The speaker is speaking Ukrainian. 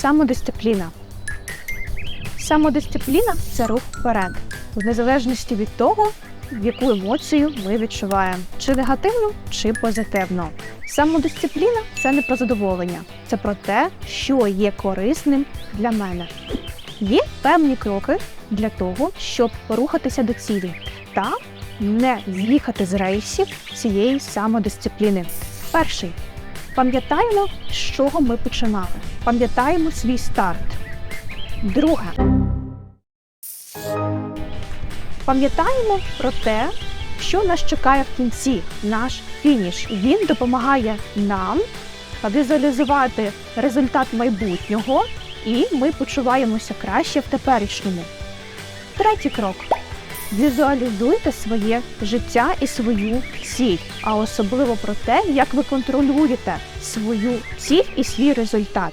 Самодисципліна. Самодисципліна це рух вперед, в незалежності від того, яку емоцію ми відчуваємо, чи негативну, чи позитивну. Самодисципліна це не про задоволення, це про те, що є корисним для мене. Є певні кроки для того, щоб порухатися до цілі та не з'їхати з рейсів цієї самодисципліни. Перший пам'ятаємо, з чого ми починали. Пам'ятаємо свій старт. Друге. Пам'ятаємо про те, що нас чекає в кінці, наш фініш. Він допомагає нам візуалізувати результат майбутнього, і ми почуваємося краще в теперішньому. Третій крок. Візуалізуйте своє життя і свою ціль, а особливо про те, як ви контролюєте свою ціль і свій результат.